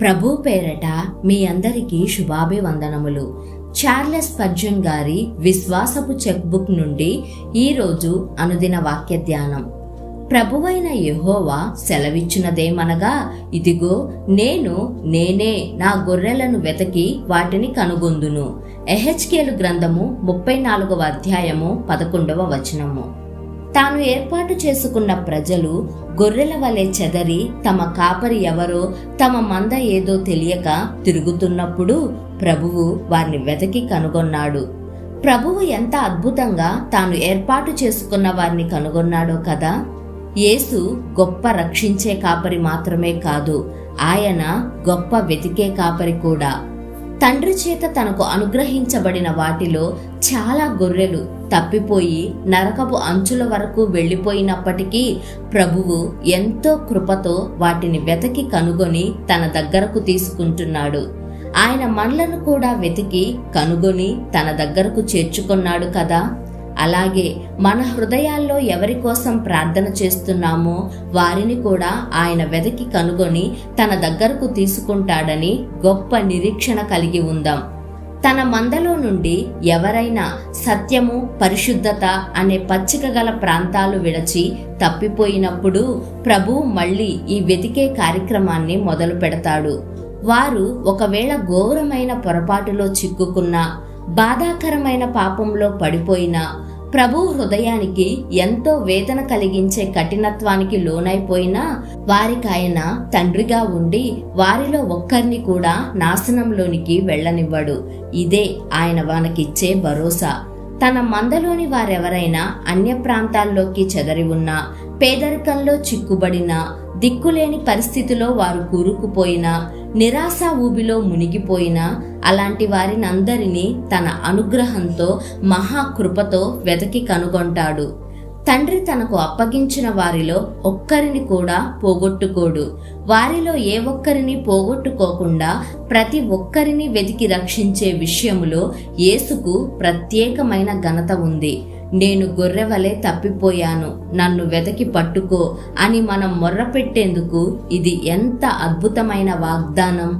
ప్రభు పేరట మీ అందరికీ శుభాభివందనములు. చార్లెస్ పర్జన్ గారి విశ్వాసపు చెక్ బుక్ నుండి ఈరోజు అనుదిన వాక్య ధ్యానం. ప్రభువైన యహోవా సెలవిచ్చినదేమనగా ఇదిగో నేను నేనే నా గొర్రెలను వెతకి వాటిని కనుగొందును. ఎహెచ్కేలు గ్రంథము ముప్పై నాలుగవ అధ్యాయము పదకొండవ వచనము. తాను ఏర్పాటు చేసుకున్న ప్రజలు గొర్రెల వలె చెదరి తమ కాపరి ఎవరో తమ మంద ఏదో తెలియక తిరుగుతున్నప్పుడు ప్రభువు వారిని వెతకి కనుగొన్నాడు. ప్రభువు ఎంత అద్భుతంగా తాను ఏర్పాటు చేసుకున్న వారిని కనుగొన్నాడో కదా. యేసు గొప్ప రక్షించే కాపరి మాత్రమే కాదు ఆయన గొప్ప వెతికే కాపరి కూడా. తండ్రి చేత తనకు అనుగ్రహించబడిన వాటిలో చాలా గొర్రెలు తప్పిపోయి నరకపు అంచుల వరకు వెళ్ళిపోయినప్పటికీ ప్రభువు ఎంతో కృపతో వాటిని వెతకి కనుగొని తన దగ్గరకు తీసుకుంటున్నాడు. ఆయన మనలను కూడా వెతికి కనుగొని తన దగ్గరకు చేర్చుకున్నాడు కదా? అలాగే మన హృదయాల్లో ఎవరి కోసం ప్రార్థన చేస్తున్నామో వారిని కూడా ఆయన వెదకి కనుగొని తన దగ్గరకు తీసుకుంటాడని గొప్ప నిరీక్షణ కలిగి ఉందాం. తన మందలో నుండి ఎవరైనా సత్యము పరిశుద్ధత అనే పచ్చిక గల ప్రాంతాలు విడచి తప్పిపోయినప్పుడు ప్రభు మళ్ళీ ఈ వెతికే కార్యక్రమాన్ని మొదలు పెడతాడు. వారు ఒకవేళ ఘోరమైన పొరపాటులో చిక్కుకున్నా బాధాకరమైన పాపంలో పడిపోయినా ప్రభు హృదయానికి ఎంతో వేదన కలిగించే కఠినత్వానికి లోనైపోయినా వారికి ఆయన తండ్రిగా ఉండి వారిలో ఒక్కరిని కూడా నాశనంలోనికి వెళ్ళనివ్వడు. ఇదే ఆయన మనకిచ్చే భరోసా. తన మందలోని వారెవరైనా అన్య ప్రాంతాల్లోకి చెదరి ఉన్నా పేదరికంలో చిక్కుబడినా దిక్కులేని పరిస్థితిలో వారు కూరుకుపోయినా నిరాశ ఊబిలో మునిగిపోయినా అలాంటి వారిని అందరినీ తన అనుగ్రహంతో మహాకృపతో వెతకి కనుగొంటాడు. తండ్రి తనకు అప్పగించిన వారిలో ఒక్కరిని కూడా పోగొట్టుకోడు. వారిలో ఏ ఒక్కరిని పోగొట్టుకోకుండా ప్రతి ఒక్కరిని వెతికి రక్షించే విషయములో యేసుకు ప్రత్యేకమైన ఘనత ఉంది. నేను గొర్రెవలే తప్పిపోయాను నన్ను వెతకి పట్టుకో అని మనం మొర్రపెట్టేందుకు ఇది ఎంత అద్భుతమైన వాగ్దానం!